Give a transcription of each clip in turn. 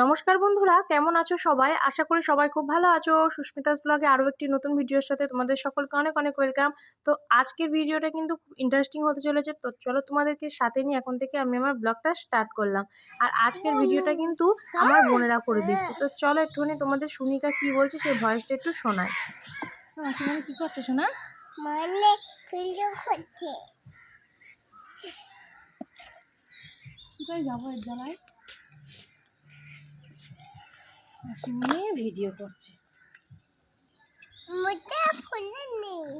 নমস্কার বন্ধুরা কেমন আছো সবাই? আশা করি সবাই খুব ভালো আছো। সুস্মিতাস ব্লগে আরও একটি নতুন ভিডিওর সাথে তোমাদের সকলকে অনেক অনেক ওয়েলকাম। তো আজকের ভিডিওটা কিন্তু খুব ইন্টারেস্টিং হতে চলেছে। তো চলো তোমাদেরকে সাথে নিয়ে এখন থেকে আমি আমার ব্লগটা স্টার্ট করলাম। আর আজকের ভিডিওটা কিন্তু আমার বোনেরা করে দিচ্ছে। তো চলো একটুখানি তোমাদের সুনিকা কি বলছে সেই ভয়েসটা একটু শোনায় সুমন কি করছে শোনা? মানে কোথায় যাব এর জ্বালায়? সুমনে ভিডিও করছে। মোটা খুলে নেই।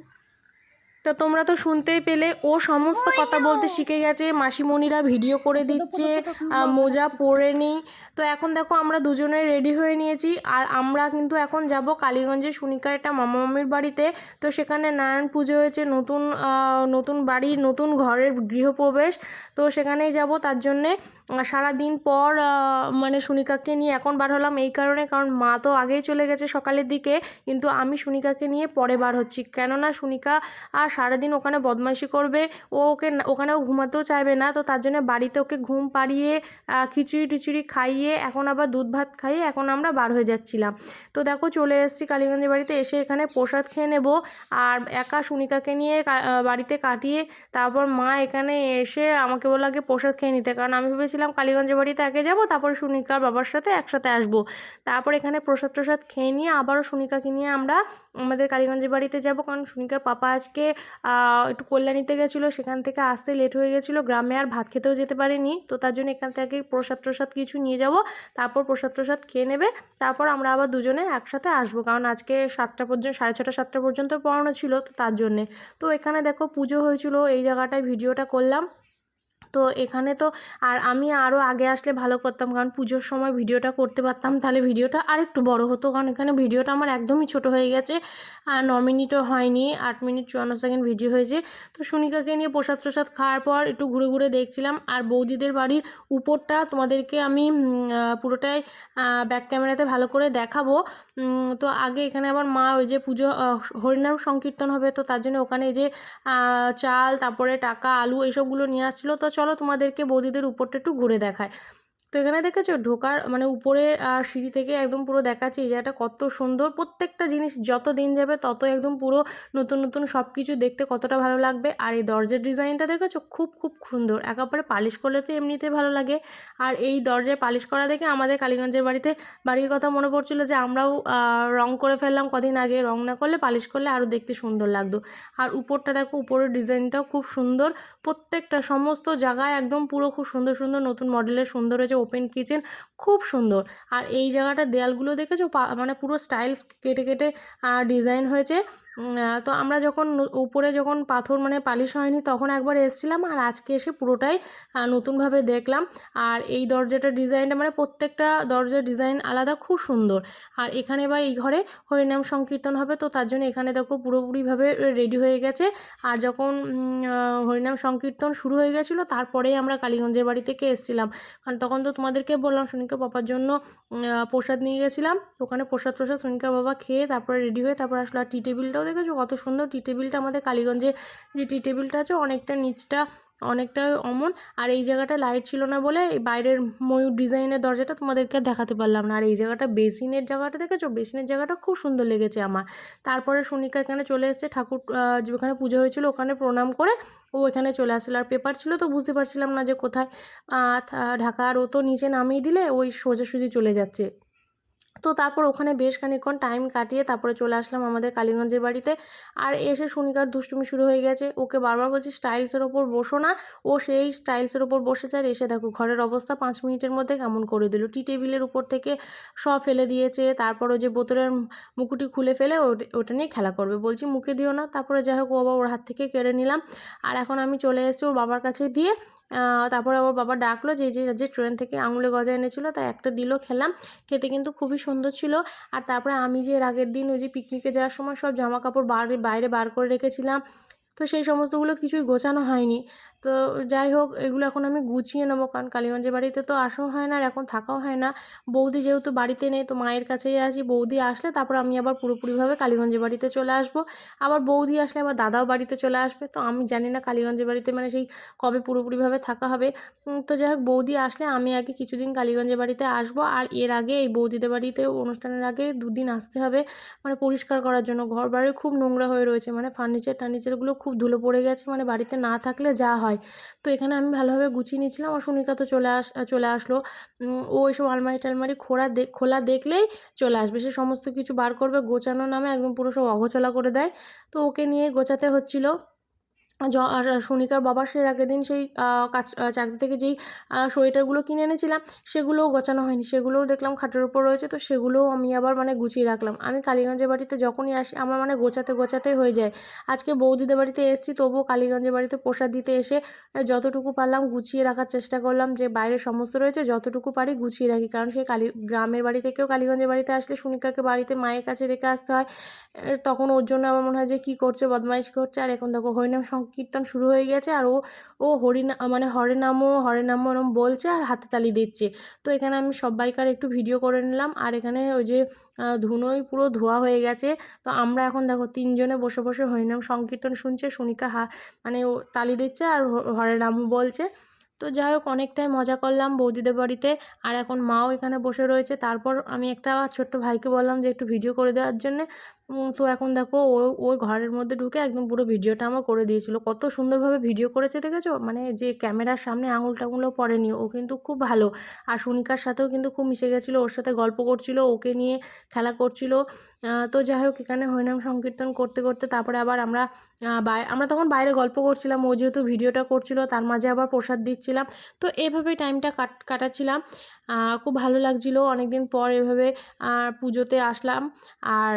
তো তোমরা তো শুনতেই পেলে ও সমস্ত কথা বলতে শিখে গেছে মাসিমণিরা ভিডিও করে দিচ্ছে মোজা পরে নিই। তো এখন দেখো আমরা দুজনে রেডি হয়ে নিয়েছি আর আমরা কিন্তু এখন যাব কালীগঞ্জে সুনিকার একটা মামা মামির বাড়িতে। তো সেখানে নারায়ণ পুজো হয়েছে নতুন নতুন বাড়ি নতুন ঘরের গৃহপ্রবেশ। তো সেখানেই যাব তার জন্যে সারা দিন পর মানে সুনিকাকে নিয়ে এখন বার হলাম এই কারণে কারণ মা তো আগেই চলে গেছে সকালের দিকে কিন্তু আমি সুনিকাকে নিয়ে পরে বার হচ্ছি। কেননা সুনিকা আর সারাদিন ওখানে বদমাইশি করবে, ও ওকে ওখানেও ঘুমাতেও চাইবে না, তো তার জন্য বাড়িতে ওকে ঘুম পাড়িয়ে খিচুড়ি টিচুড়ি খাইয়ে, এখন আবার দুধ ভাত খাইয়ে এখন আমরা বার হয়ে যাচ্ছিলাম। তো দেখো চলে এসেছি কালীগঞ্জের বাড়িতে, এসে এখানে প্রসাদ খেয়ে নেব। আর একা সুনিকাকে নিয়ে বাড়িতে কাটিয়ে তারপর মা এখানে এসে আমাকে বলল আগে প্রসাদ খেয়ে নিতে। কারণ আমি ভেবেছিলাম কালীগঞ্জের বাড়িতে আগে যাব, তারপরে সুনিকার বাবার সাথে একসাথে আসব। তারপর এখানে প্রসাদ প্রসাদ খেয়ে নিয়ে আবারও সুনিকাকে নিয়ে আমরা আমাদের কালীগঞ্জের বাড়িতে যাব। কারণ সুনিকার পাপা আজকে একটু কল্যাণীতে গেছিল, সেখান থেকে আসতে লেট হয়ে গেছিল। গ্রামে আর ভাত খেতেও যেতে পারেনি। তো তার জন্য এখান থেকে প্রসাদ প্রসাদ কিছু নিয়ে যাব। তারপর প্রসাদ প্রসাদ খেয়ে নেবে। তারপর আমরা আবার দুজনে একসাথে আসব। কারণ আজকে সাতটা পর্যন্ত, সাড়ে ছটা, সাতটা পর্যন্ত পড়ানো ছিল তো তার জন্যে। তো এখানে দেখো পুজো হয়েছিল। এই জায়গাটায় ভিডিওটা করলাম। তো এখানে তো আর আমি আরও আগে আসলে ভালো করতাম, কারণ পুজোর সময় ভিডিওটা করতে পারতাম, তাহলে ভিডিওটা আর একটু বড় হতো, কারণ এখানে ভিডিওটা আমার একদমই ছোট হয়ে গেছে, আর ন মিনিটও হয়নি, আট মিনিট চুয়ান্ন সেকেন্ড ভিডিও হয়েছে। তো সুনিকাকে নিয়ে প্রসাদ প্রসাদ খাওয়ার পর একটু ঘুরে ঘুরে দেখছিলাম, আর বৌদিদের বাড়ির উপরটা তোমাদেরকে আমি পুরোটাই ব্যাক ক্যামেরাতে ভালো করে দেখাবো। তো আগে এখানে আবার মা ওই যে পুজো হরিনাম সংকীর্তন হবে, তো তার জন্য ওখানে যে চাল, তারপরে টাকা, আলু, এইসবগুলো নিয়ে আসছিল, তো চলো তোমাদেরকে বৌদিদের উপরটা একটু ঘুরে দেখায়। তো এখানে দেখেছ ঢোকার মানে উপরে সিঁড়ি থেকে একদম পুরো দেখাচ্ছে এই জায়গাটা কত সুন্দর। প্রত্যেকটা জিনিস যত দিন যাবে তত একদম পুরো নতুন নতুন সব কিছু দেখতে কতটা ভালো লাগবে। আর এই দরজার ডিজাইনটা দেখেছ খুব খুব সুন্দর। একেবারে পালিশ করলে তো এমনিতে ভালো লাগে। আর এই দরজায় পালিশ করা দেখে আমাদের কালীগঞ্জের বাড়িতে, বাড়ির কথা মনে পড়ছিল যে আমরাও রং করে ফেললাম কদিন আগে। রং না করলে পালিশ করলে আরও দেখতে সুন্দর লাগতো। আর উপরটা দেখো, উপরের ডিজাইনটাও খুব সুন্দর। প্রত্যেকটা সমস্ত জায়গায় একদম পুরো খুব সুন্দর সুন্দর নতুন মডেলের সুন্দর হয়েছে ওপেন কিচেন খুব সুন্দর। আর এই জায়গাটা দেয়ালগুলো দেখেছ? মানে পুরো স্টাইলস কেটে কেটে ডিজাইন হয়েছে। তো আমরা যখন উপরে যখন পাথর মানে পালিশ হয়নি তখন একবার এসেছিলাম আর আজকে এসে পুরোটাই নতুনভাবে দেখলাম। আর এই দরজাটার ডিজাইনটা মানে প্রত্যেকটা দরজার ডিজাইন আলাদা, খুব সুন্দর। আর এখানে এবার এই ঘরে হরিনাম সংকীর্তন হবে, তো তার জন্য এখানে দেখো পুরোপুরিভাবে রেডি হয়ে গেছে। আর যখন হরিনাম সংকীর্তন শুরু হয়ে গেছিল, তারপরেই আমরা কালীগঞ্জের বাড়ি থেকে এসেছিলাম। কারণ তখন তো তোমাদেরকে বললাম সুনিকা পাপার জন্য প্রসাদ নিয়ে গেছিলাম। ওখানে প্রসাদ প্রসাদ সুনিকা বাবা খেয়ে তারপরে রেডি হয়ে তারপর আসলো। আর টি টেবিলটাও দেখেছ কত সুন্দর টি টেবিলটা আমাদের কালীগঞ্জে যে টি টেবিলটা আছে অনেকটা নিচটা অনেকটা অমন আর এই জায়গাটা লাইট ছিল না বলে এই বাইরের ময়ূর ডিজাইনের দরজাটা তোমাদেরকে দেখাতে পারলাম না। আর এই জায়গাটা বেসিনের জায়গাটা দেখেছ? বেসিনের জায়গাটা খুব সুন্দর লেগেছে আমার। তারপরে সুনিকা এখানে চলে এসেছে ঠাকুর যেখানে পুজো হয়েছিল ওখানে প্রণাম করে ও এখানে চলে আসলো। আর পেপার ছিল তো বুঝতে পারছিলাম না যে কোথায় আহ, থা- ঢাকা আর ও তো নিচে নামিয়ে দিলে ওই সোজাসুজি চলে যাচ্ছে। তো তারপর ওখানে বেশ খানিকক্ষণ টাইম কাটিয়ে তারপরে চলে আসলাম আমাদের কালীগঞ্জের বাড়িতে। আর এসে সুনিকার দুষ্টুমি শুরু হয়ে গেছে। ওকে বারবার বলছি স্টাইলসের ওপর বসো না। ও সেই স্টাইলসের ওপর বসেছে আর এসে দেখো ঘরের অবস্থা পাঁচ মিনিটের মধ্যে কেমন করে দিল। টি টেবিলের উপর থেকে সব ফেলে দিয়েছে। তারপর ওই যে বোতলের মুকুটি খুলে ফেলে ওটা নিয়ে খেলা করবে। বলছি, মুখে দিও না। তারপরে যাই হোক, ও আবার ওর হাত থেকে কেড়ে নিলাম। আর এখন আমি চলে এসেছি ওর বাবার কাছে দিয়ে। তারপরে আবার বাবা ডাকলো যে যে যে ট্রেন থেকে আঙুলে গজা এনেছিলো, তাই একটা দিল খেলাম। খেতে কিন্তু খুবই সুন্দর ছিল। আর তারপরে আমি যে এর আগের দিন ওই যে পিকনিকে যাওয়ার সময় সব জামা কাপড় বাইরে বাইরে বার করে রেখেছিলাম। তো সেই সমস্তগুলো কিছুই গোছানো হয়নি। তো যাই হোক, এগুলো এখন আমি গুছিয়ে নেব, কারণ কালীগঞ্জের বাড়িতে তো আসাও হয় না আর এখন থাকাও হয় না। বৌদি যেহেতু বাড়িতে নেই, তো মায়ের কাছেই আছি। বৌদি আসলে তারপর আমি আবার পুরোপুরিভাবে কালীগঞ্জের বাড়িতে চলে আসব। আবার বৌদি আসলে আবার দাদাও বাড়িতে চলে আসবে, তো আমি জানি না কালীগঞ্জের বাড়িতে মানে সেই কবে পুরোপুরিভাবে থাকা হবে। তো যাই হোক, বৌদি আসলে আমি আগে কিছুদিন কালীগঞ্জের বাড়িতে আসব আর এর আগে এই বৌদিদের বাড়িতে অনুষ্ঠানের আগে দুদিন আসতে হবে মানে পরিষ্কার করার জন্য। ঘর বাড়ি খুব নোংরা হয়ে রয়েছে মানে ফার্নিচার টার্নিচারগুলো খুব ধুলো পড়ে গেছে মানে বাড়িতে না থাকলে যা হয়। তো এখানে আমি ভালোভাবে গুছিয়ে নিয়েছিলাম আর সুনিকা তো চলে আস, চলে আসলো। ও এসব আলমারি টালমারি খোলা খোলা দেখলেই চলে আসবে। সে সমস্ত কিছু বার করবে, গোছানো নামে একদম পুরো সব অগোছলা করে দেয়। তো ওকে নিয়ে গোছাতে হচ্ছিল। সুনিকার বাবা সে আগের দিন সেই কাজ চাকরি থেকে যেই সোয়েটারগুলো কিনে এনেছিলাম, সেগুলোও গোছানো হয়নি, সেগুলোও দেখলাম খাটের উপর রয়েছে, তো সেগুলোও আমি আবার মানে গুছিয়ে রাখলাম। আমি কালীগঞ্জের বাড়িতে যখনই আসি, আমার মানে গোছাতে গোছাতে হয়ে যায়। আজকে বৌদিদের বাড়িতে এসেছি, তবুও কালীগঞ্জের বাড়িতে প্রসাদ দিতে এসে যতটুকু পারলাম গুছিয়ে রাখার চেষ্টা করলাম, যে বাইরে সমস্ত রয়েছে, যতটুকু পারি গুছিয়ে রাখি। কারণ সেই কালী, গ্রামের বাড়ি থেকেও কালীগঞ্জের বাড়িতে আসলে সুনিকাকে বাড়িতে মায়ের কাছে রেখে আসতে হয় তখন ওর জন্য আমার মনে হয় যে কী করছে, বদমাইশ করছে, আর এখন দেখো হরিনাম সংকীর্তন শুরু হয়ে গেছে আর ও ও হরিনা মানে হরেনামো নামও হরে নাম ওরম বলছে আর হাতে তালি দিচ্ছে। তো এখানে আমি সবাইকার একটু ভিডিও করে নিলাম। আর এখানে ওই যে ধুনোই পুরো ধোয়া হয়ে গেছে। তো আমরা এখন দেখো তিনজনে বসে বসে হরিনাম সংকীর্তন শুনছে। সুনিকা হা মানে ও তালি দিচ্ছে আর হরেনামো বলছে। তো যাই হোক, অনেকটাই মজা করলাম বৌদিদের বাড়িতে। আর এখন মাও এখানে বসে রয়েছে। তারপর আমি একটা ছোট্ট ভাইকে বললাম যে একটু ভিডিও করে দেওয়ার জন্যে। তো এখন দেখো, ও, ওই ঘরের মধ্যে ঢুকে একদম পুরো ভিডিওটা আমার করে দিয়েছিল। কত সুন্দরভাবে ভিডিও করেছে, দেখেছ? মানে যে ক্যামেরার সামনে আঙুল টাঙুলও পড়েনি, ও কিন্তু খুব ভালো। আর সুনিকার সাথেও কিন্তু খুব মিশে গেছিল, ওর সাথে গল্প করছিল, ওকে নিয়ে খেলা করছিল। তো যাই হোক, এখানে হরিনাম সংকীর্তন করতে করতে তারপরে আবার আমরা আমরা তখন বাইরে গল্প করছিলাম, ও যেহেতু ভিডিওটা করছিল, তার মাঝে আবার প্রসাদ দিচ্ছিলাম। তো এভাবেই টাইমটা কাট কাটাচ্ছিলাম। খুব ভালো লাগছিল অনেক দিন পর এভাবে পুজোতে আসলাম। আর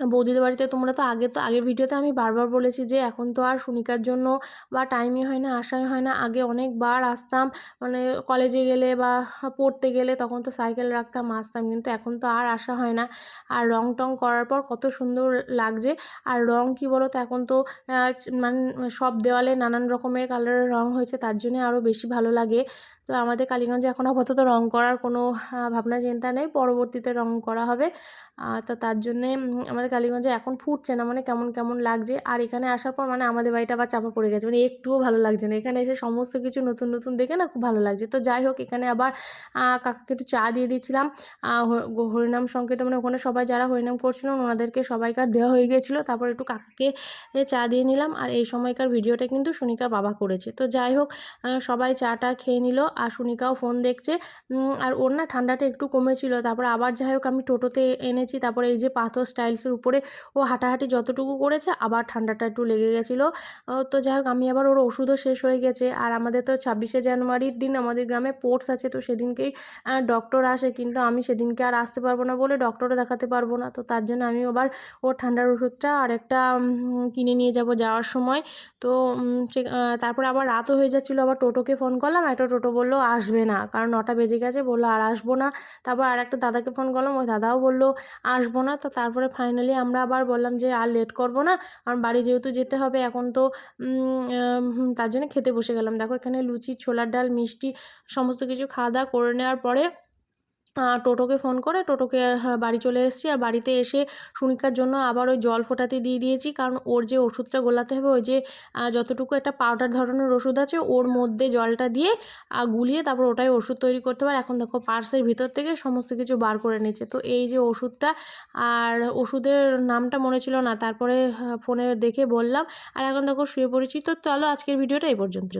বৌদিদের বাড়িতে তোমরা তো আগে তো, আগের ভিডিওতে আমি বারবার বলেছি যে এখন তো আর সুনিকার জন্য বা টাইমই হয় না, আসাই হয় না। আগে অনেকবার আসতাম মানে কলেজে গেলে বা পড়তে গেলে তখন তো সাইকেল রাখতাম, আসতাম। কিন্তু এখন তো আর আসা হয় না। আর রং টং করার পর কত সুন্দর লাগছে। আর রং কী বলো তো এখন তো মানে সব দেওয়ালে নানান রকমের কালারের রং হয়েছে, তার জন্য আরও বেশি ভালো লাগে। তো আমাদের কালীগঞ্জে এখন আপাতত রং করার কোনো ভাবনা চিন্তা নেই। পরবর্তীতে রং করা হবে। তো তার জন্যে আমাদের কালীগঞ্জে এখন ফুটছে না মানে কেমন কেমন লাগছে। আর এখানে আসার পর মানে আমাদের বাড়িটা আবার চাপা পড়ে গেছে। মানে একটুও ভালো লাগছে না। এখানে এসে সমস্ত কিছু নতুন নতুন দেখে না খুব ভালো লাগছে। তো যাই হোক, এখানে আবার কাকাকে একটু চা দিয়ে গ- হরিনাম সংকেত মানে ওখানে সবাই যারা হরিনাম করছিলেন ওনাদেরকে সবাইকার দেওয়া হয়ে গেছিল। তারপর একটু কাকাকে চা দিয়ে নিলাম। আর এই সময়কার ভিডিওটা কিন্তু সুনিকার বাবা করেছে। তো যাই হোক সবাই চাটা খেয়ে নিল। আর সুনিকাও ফোন দেখছে। আর ওর না ঠান্ডাটা একটু কমেছিল। তারপর আবার যাই হোক আমি টোটোতে এনেছি। তারপরে এই যে পাথর স্টাইলসের উপরে ও হাঁটাহাঁটি যতটুকু করেছে, আবার ঠান্ডাটা একটু লেগে গেছিল। তো যাই হোক আমি আবার ওর ওষুধও শেষ হয়ে গেছে। আর আমাদের তো ছাব্বিশে জানুয়ারির দিন আমাদের গ্রামে স্পোর্টস আছে, তো সেদিনকেই ডক্টর আসে। কিন্তু আমি সেদিনকে আর আসতে পারব না বলে ডক্টরও দেখাতে পারব না। তো তার জন্য আমি আবার ওর ঠান্ডার ওষুধটা আর একটা কিনে নিয়ে যাব যাওয়ার সময়। তো সে তারপরে আবার রাতও হয়ে যাচ্ছিল। আবার টোটোকে ফোন করলাম। একটা টোটো বলল আসবে না। কারণ নটা বেজে গেছে, বলল, আর আসব না। তারপর আর একটা দাদাকে ফোন করলাম, ওই দাদাও বলল, আসব না। তো তারপরে ফাইনালি আমরা আবার বললাম যে, আর লেট করব না, কারণ বাড়ি যেহেতু যেতে হবে, এখন তো তার জন্য খেতে বসে গেলাম। দেখো এখানে লুচি, ছোলার ডাল, মিষ্টি, সমস্ত কিছু খাওয়া দাওয়া করে নেওয়ার পরে টোটোকে ফোন করে, টোটোকে বাড়ি চলে এসেছি। আর বাড়িতে এসে সুনিকার জন্য আবার ওই জল ফোটাতে দিয়ে দিয়েছি। কারণ ওর যে ওষুধটা গোলাতে হবে, ওই যে যতটুকু একটা পাউডার ধরনের ওষুধ আছে, ওর মধ্যে জলটা দিয়ে গুলিয়ে তারপর ওটাই ওষুধ তৈরি করতে পারে। এখন দেখো পার্সের ভিতর থেকে সমস্ত কিছু বার করে নিয়েছে। তো এই যে ওষুধটা, আর ওষুধের নামটা মনে ছিল না। তারপরে ফোনে দেখে বললাম। আর এখন দেখো শুয়ে পড়েছি। তো চলো আজকের ভিডিওটা এই পর্যন্ত।